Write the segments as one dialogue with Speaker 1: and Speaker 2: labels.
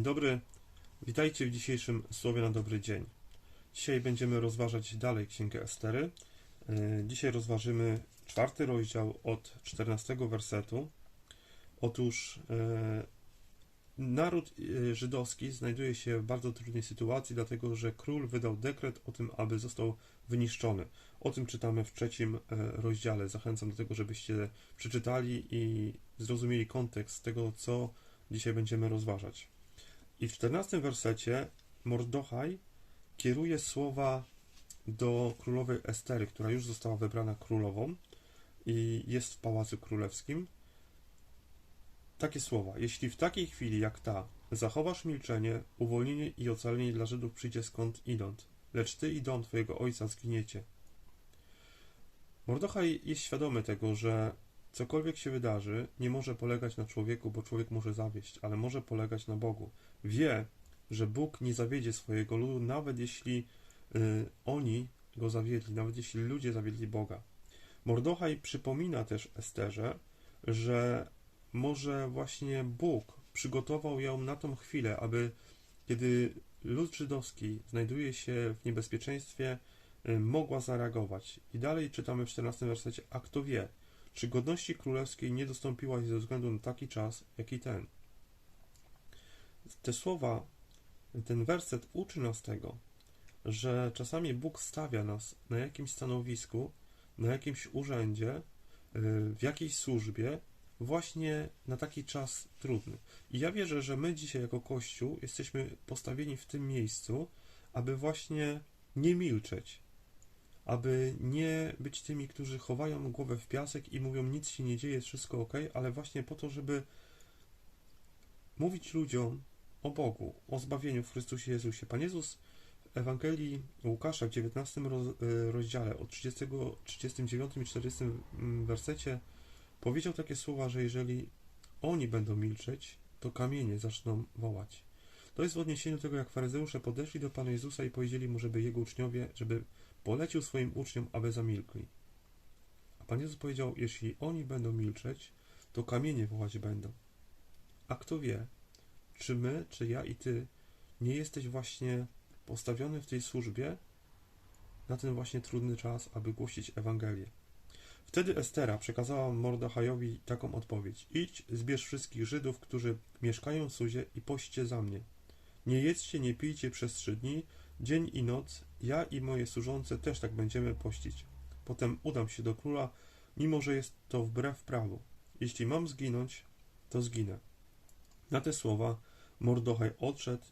Speaker 1: Dzień dobry, witajcie w dzisiejszym Słowie na dobry dzień. Dzisiaj będziemy rozważać dalej Księgę Estery. E, Dzisiaj rozważymy czwarty rozdział od 14 wersetu. Otóż e, naród e, żydowski znajduje się w bardzo trudnej sytuacji, dlatego że król wydał dekret o tym, aby został wyniszczony. O tym czytamy w trzecim rozdziale. Zachęcam do tego, żebyście przeczytali i zrozumieli kontekst tego, co dzisiaj będziemy rozważać. I w 14 wersecie Mordochaj kieruje słowa do królowej Estery, która już została wybrana królową i jest w pałacu królewskim. Takie słowa: Jeśli w takiej chwili jak ta zachowasz milczenie, uwolnienie i ocalenie dla Żydów przyjdzie skąd idąd, lecz ty i dom twojego ojca zginiecie. Mordochaj jest świadomy tego, że cokolwiek się wydarzy, nie może polegać na człowieku, bo człowiek może zawieść, ale może polegać na Bogu. Wie, że Bóg nie zawiedzie swojego ludu, nawet jeśli y, oni go zawiedli, nawet jeśli ludzie zawiedli Boga. Mordochaj przypomina też Esterze, że może właśnie Bóg przygotował ją na tą chwilę, aby kiedy lud żydowski znajduje się w niebezpieczeństwie, y, mogła zareagować. I dalej czytamy w 14 wersecie, a kto wie, czy godności królewskiej nie dostąpiłaś ze względu na taki czas, jak i ten. Te słowa, ten werset uczy nas tego, że czasami Bóg stawia nas na jakimś stanowisku, na jakimś urzędzie, y, w jakiejś służbie, właśnie na taki czas trudny. I ja wierzę, że my dzisiaj jako Kościół jesteśmy postawieni w tym miejscu, aby właśnie nie milczeć, aby nie być tymi, którzy chowają głowę w piasek i mówią nic się nie dzieje, jest wszystko ok, ale właśnie po to, żeby mówić ludziom o Bogu, o zbawieniu w Chrystusie Jezusie. Pan Jezus w Ewangelii Łukasza w 19 roz, y, rozdziale od 30, 39 i 40 wersecie powiedział takie słowa, że jeżeli oni będą milczeć, to kamienie zaczną wołać. To jest w odniesieniu do tego, jak faryzeusze podeszli do Pana Jezusa i powiedzieli mu, żeby jego uczniowie, żeby polecił swoim uczniom, aby zamilkli. A Pan Jezus powiedział, jeśli oni będą milczeć, to kamienie wołać będą. A kto wie, czy my, czy ja i ty nie jesteś właśnie postawiony w tej służbie na ten właśnie trudny czas, aby głosić Ewangelię. Wtedy Estera przekazała Mordechajowi taką odpowiedź: Idź, zbierz wszystkich Żydów, którzy mieszkają w Suzie i poście za mnie. Nie jedzcie, nie pijcie przez trzy dni, dzień i noc, ja i moje służące też tak będziemy pościć. Potem udam się do króla, mimo że jest to wbrew prawu. Jeśli mam zginąć, to zginę. Na te słowa Mordochaj odszedł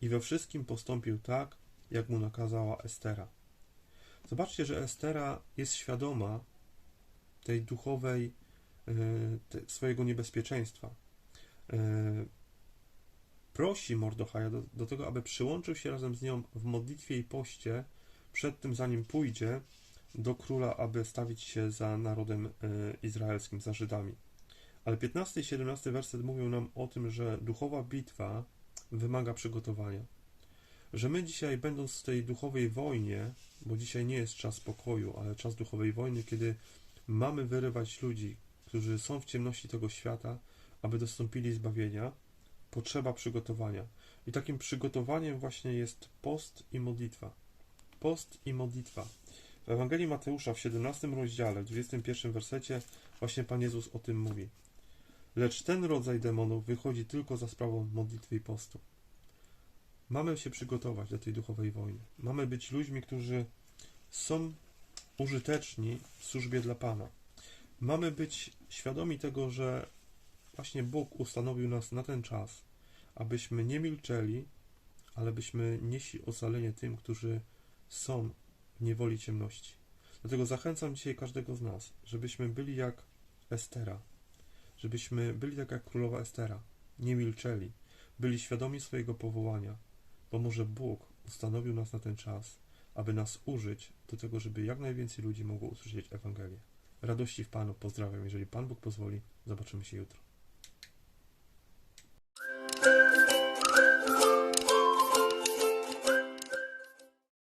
Speaker 1: i we wszystkim postąpił tak, jak mu nakazała Estera. Zobaczcie, że Estera jest świadoma tej duchowej, e, swojego niebezpieczeństwa. Prosi Mordochaja do, do tego, aby przyłączył się razem z nią w modlitwie i poście przed tym, zanim pójdzie do króla, aby stawić się za narodem e, izraelskim, za Żydami. Ale 15 i 17 werset mówią nam o tym, że duchowa bitwa wymaga przygotowania. Że my dzisiaj, będąc w tej duchowej wojnie, bo dzisiaj nie jest czas pokoju, ale czas duchowej wojny, kiedy mamy wyrywać ludzi, którzy są w ciemności tego świata, aby dostąpili zbawienia, potrzeba przygotowania. I takim przygotowaniem właśnie jest post i modlitwa. Post i modlitwa. W Ewangelii Mateusza w 17 rozdziale, w 21 wersecie, właśnie Pan Jezus o tym mówi. Lecz ten rodzaj demonów wychodzi tylko za sprawą modlitwy i postu. Mamy się przygotować do tej duchowej wojny. Mamy być ludźmi, którzy są użyteczni w służbie dla Pana. Mamy być świadomi tego, że właśnie Bóg ustanowił nas na ten czas, abyśmy nie milczeli, ale byśmy nieśli ocalenie tym, którzy są w niewoli ciemności. Dlatego zachęcam dzisiaj każdego z nas, żebyśmy byli jak Estera, żebyśmy byli tak jak królowa Estera, nie milczeli, byli świadomi swojego powołania, bo może Bóg ustanowił nas na ten czas, aby nas użyć do tego, żeby jak najwięcej ludzi mogło usłyszeć Ewangelię. Radości w Panu, pozdrawiam. Jeżeli Pan Bóg pozwoli, zobaczymy się jutro.